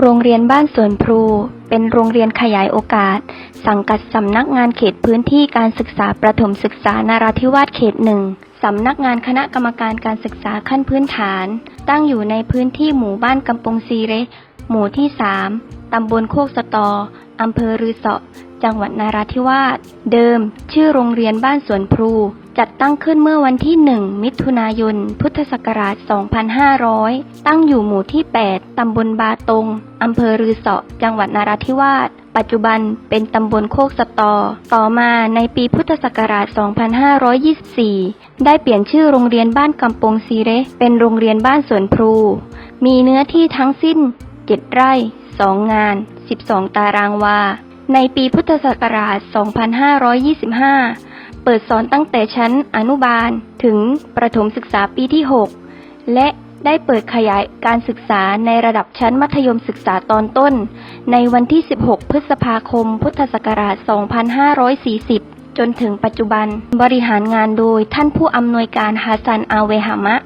โรงเรียนบ้านสวนพลูเป็นโรงเรียนขยายโอกาส สังกัดสำนักงานเขตพื้นที่การศึกษาประถมศึกษานาราธิวาสเขตหนึ่งสำนักงานคณะกรรมการการศึกษาขั้นพื้นฐาน ตั้งอยู่ในพื้นที่หมู่บ้านกำปงซีเร หมู่ที่ 3 ตำบลโคกสตอ อำเภอรือเสาะ จังหวัดนาราธิวาส เดิม ชื่อโรงเรียนบ้านสวนพลู จัดตั้งขึ้นเมื่อวันที่ 1 มิถุนายน พุทธศักราช 2500 ตั้งอยู่หมู่ที่ 8 ตำบลบาตง อำเภอรือเสาะ จังหวัดนาราธิวาสปัจจุบันเป็นตำบลโคกสตอ ต่อมาในปีพุทธศักราช 2524 ได้เปลี่ยนชื่อโรงเรียนบ้านกำปงซีเรเป็นโรงเรียนบ้านสวนพลู มีเนื้อที่ทั้งสิ้น 7 ไร่ 2 งาน 12 ตารางวา ในปีพุทธศักราช 2525 เปิดสอนตั้งแต่ชั้นอนุบาลถึงประถมศึกษาปีที่ 6 และได้เปิดขยายการศึกษาในระดับชั้นมัธยมศึกษาตอนต้น ในวันที่ 16 พฤษภาคม พุทธศักราช 2540 จนถึงปัจจุบัน บริหารงานโดยท่านผู้อำนวยการฮาซันอาเวหามะ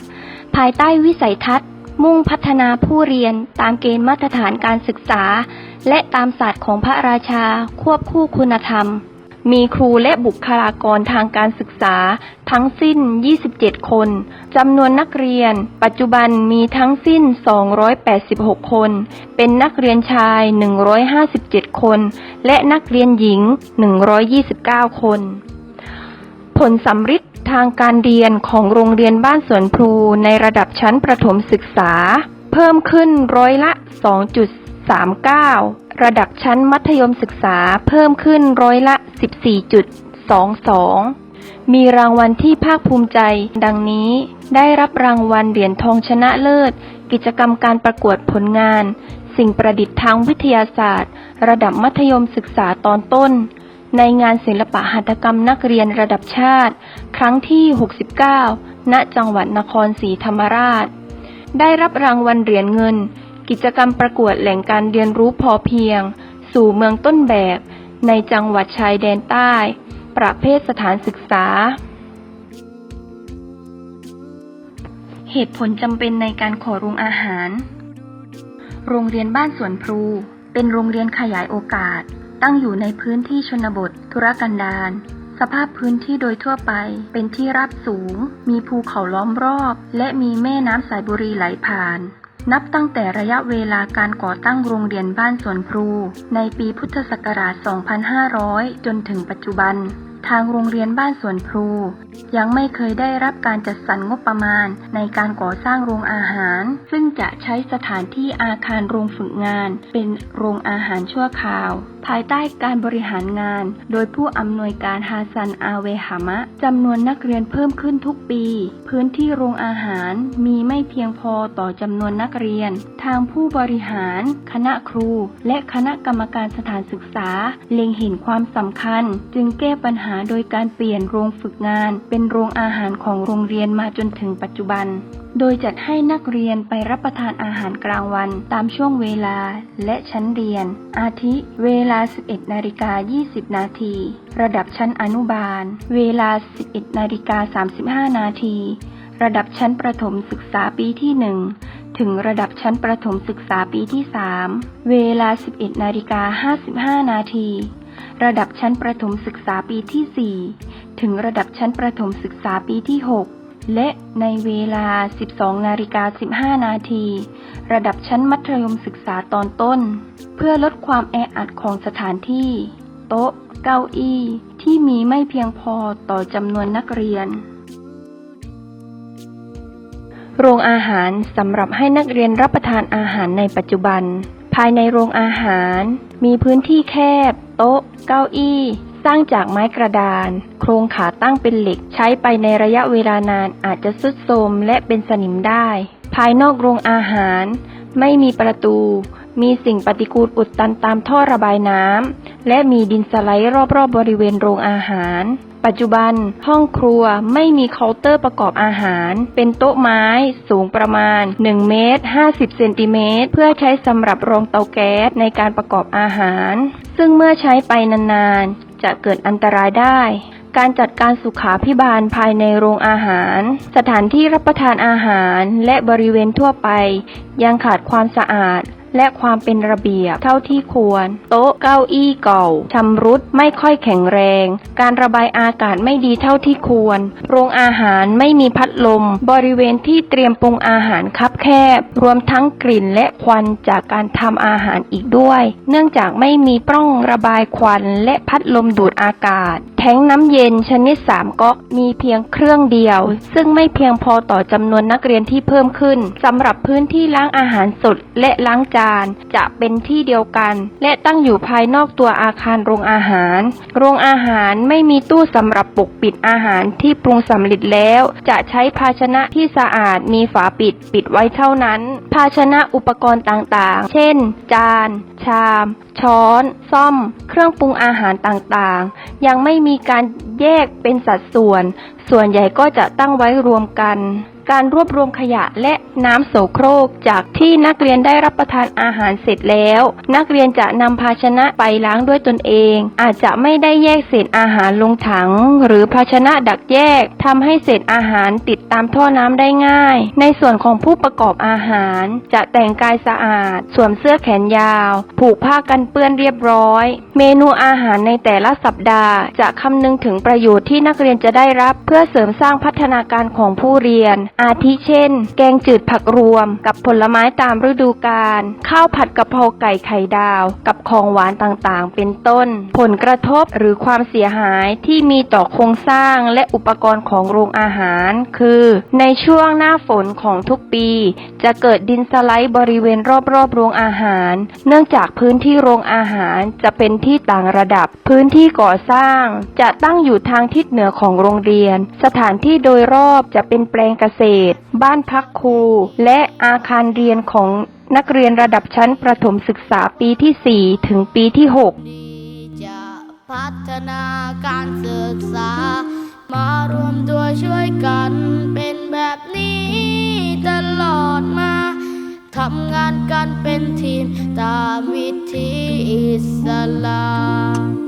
ภายใต้วิสัยทัศน์ มุ่งพัฒนาผู้เรียนตามเกณฑ์มาตรฐานการศึกษา และตามศาสตร์ของพระราชาควบคู่คุณธรรม มีครูและบุคลากรทางการศึกษา ทั้งสิ้น 27 คนจำนวนนักเรียน ปัจจุบันมีทั้งสิ้น 286 คน เป็นนักเรียนชาย 157 คน และนักเรียนหญิง 129 คน ผลสำฤทธิ์ ทางการเรียนของโรงเรียนบ้านสวนพลูในระดับชั้นประถมศึกษา เพิ่มขึ้นร้อยละ 2.39 ระดับชั้นมัธยมศึกษาเพิ่มขึ้นร้อยละ 14.22 มีรางวัลที่ภาคภูมิใจ ดังนี้ ได้รับรางวัลเหรียญทองชนะเลิศ กิจกรรมการประกวดผลงาน สิ่งประดิษฐ์ทางวิทยาศาสตร์ ระดับมัธยมศึกษาตอนต้นในงานศิลปะหัตถกรรมนักเรียนระดับชาติ ครั้งที่ 69 ณ จังหวัดนครศรีธรรมราช ได้รับรางวัลเหรียญเงิน กิจกรรมประกวดแหล่งการเรียนรู้พอเพียง สู่เมืองต้นแบบ ในจังหวัดชายแดนใต้ ประเภทสถานศึกษา เหตุผลจำเป็นในการขอโรงอาหาร โรงเรียนบ้านสวนพลู เป็นโรงเรียนขยายโอกาส ตั้งอยู่ในพื้นที่ชนบท ธุรกันดาร สภาพพื้นที่โดยทั่วไป เป็นที่ราบสูง มีภูเขาล้อมรอบ และมีแม่น้ำสายบุรีไหลผ่าน นับตั้งแต่ระยะเวลาการก่อตั้งโรงเรียนบ้านสวนพลูในปีพุทธศักราช 2500 จนถึงปัจจุบัน ทางโรงเรียนบ้านสวนพลูยังไม่เคยได้รับการจัดสรรงบประมาณในการก่อสร้างโรงอาหาร ซึ่งจะใช้สถานที่อาคารโรงฝึกงาน เป็นโรงอาหารชั่วคราว ภายใต้การบริหารงาน โดยผู้อำนวยการฮาซันอาเวหามะจำนวนนักเรียนเพิ่มขึ้นทุกปี พื้นที่โรงอาหารมีไม่เพียงพอต่อจำนวนนักเรียน ทางผู้บริหาร คณะครู และคณะกรรมการสถานศึกษา เล็งเห็นความสำคัญ จึงแก้ปัญหาโดยการเปลี่ยนโรงฝึกงาน เป็นโรงอาหารของโรงเรียนมาจนถึงปัจจุบัน โดยจัดให้นักเรียนไปรับประทานอาหารกลางวันตามช่วงเวลาและชั้นเรียน อาทิ เวลา 11นาฬิกา20 นาที ระดับชั้นอนุบาล เวลา 11นาฬิกา35 นาที ระดับชั้นประถมศึกษาปีที่ 1 ถึงระดับชั้นประถมศึกษาปีที่ 3 เวลา 11นาฬิกา55 นาที ระดับชั้นประถมศึกษาปีที่ 4 ถึงระดับชั้นประถมศึกษาปีที่ 6 และในเวลา 12 นาฬิกา 15 นาที ระดับชั้นมัธยมศึกษาตอนต้น เพื่อลดความแออัดของสถานที่ โต๊ะ เก้าอี้ ที่มีไม่เพียงพอต่อจำนวนนักเรียน โรงอาหารสำหรับให้นักเรียนรับประทานอาหารในปัจจุบัน ภายในโรงอาหาร มีพื้นที่แคบ โต๊ะ เก้าอี้ สร้างจากไม้กระดาน โครงขาตั้งเป็นเหล็กใช้ไปในระยะเวลานานอาจจะทรุดโทรมและเป็นสนิมได้ ภายนอกโรงอาหาร ไม่มีประตู มีสิ่งปฏิกูลอุดตันตามท่อระบายน้ำและมีดินสไลด์รอบๆบบริเวณโรงอาหาร ปัจจุบัน ห้องครัวไม่มีเคาน์เตอร์ประกอบอาหาร เป็นโต๊ะไม้สูงประมาณ 1 เมตร 50 เซนติเมตร เพื่อใช้สำหรับรองเตาแก๊สในการประกอบอาหาร ซึ่งเมื่อใช้ไปนานๆ จะเกิดอันตรายได้ การจัดการสุขาพิบาลภายในโรงอาหาร สถานที่รับประทานอาหารและบริเวณทั่วไป ยังขาดความสะอาดและความเป็นระเบียบเท่าที่ควร โต๊ะเก้าอี้เก่าชำรุดไม่ค่อยแข็งแรง การระบายอากาศไม่ดีเท่าที่ควร โรงอาหารไม่มีพัดลม บริเวณที่เตรียมปรุงอาหารคับแคบ รวมทั้งกลิ่นและควันจากการทำอาหารอีกด้วย เนื่องจากไม่มีปล้องระบายควันและพัดลมดูดอากาศ แทงน้ำเย็นชนิด 3ก๊อกมีเพียงเครื่องเดียว ซึ่งไม่เพียงพอต่อจำนวนนักเรียนที่เพิ่มขึ้นสำหรับพื้นที่ล้างอาหารสดและล้างจานจะเป็นที่เดียวกัน และตั้งอยู่ภายนอกตัวอาคารโรงอาหาร โรงอาหารไม่มีตู้สำหรับปกปิดอาหารที่ปรุงสำเร็จแล้ว จะใช้ภาชนะที่สะอาดมีฝาปิดปิดไว้เท่านั้น ภาชนะอุปกรณ์ต่างๆ เช่น จาน ชาม ช้อน ซ่อม เครื่องปรุงอาหารต่างๆ ยังไม่มีการแยกเป็นสัดส่วน ส่วนใหญ่ก็จะตั้งไว้รวมกัน การรวบรวมขยะและน้ำโสโครก จากที่นักเรียนได้รับประทานอาหารเสร็จแล้ว นักเรียนจะนำภาชนะไปล้างด้วยตนเอง อาจจะไม่ได้แยกเศษอาหารลงถัง หรือภาชนะดักแยกทำให้เศษอาหารติดตามท่อน้ำได้ง่าย ในส่วนของผู้ประกอบอาหาร จะแต่งกายสะอาด สวมเสื้อแขนยาว ผูกผ้ากันเปื้อนเรียบร้อย เมนูอาหารในแต่ละสัปดาห์ จะคำนึงถึงประโยชน์ที่นักเรียนจะได้รับ เพื่อเสริมสร้างพัฒนาการของผู้เรียนอาทิเช่น แกงจืดผักรวม กับผลไม้ตามฤดูกาล ข้าวผัดกะเพราไก่ไข่ดาว กับของหวานต่างๆ เป็นต้น ผลกระทบหรือความเสียหายที่มีต่อโครงสร้างและอุปกรณ์ของโรงอาหาร คือ ในช่วงหน้าฝนของทุกปี จะเกิดดินสไลด์บริเวณรอบๆโรงอาหาร เนื่องจากพื้นที่โรงอาหารจะเป็นที่ต่างระดับ พื้นที่ก่อสร้าง จะตั้งอยู่ทางทิศเหนือของโรงเรียน สถานที่โดยรอบจะเป็นแปลงเกษตบ้านพักครู และอาคารเรียนของนักเรียนระดับชั้นประถมศึกษาปีที่ 4 ถึงปีที่ 6 จะพัฒนาการศึกษา มารวมตัวช่วยกันเป็นแบบนี้ตลอดมาทำงานกันเป็นทีมตามวิธีอิสลาม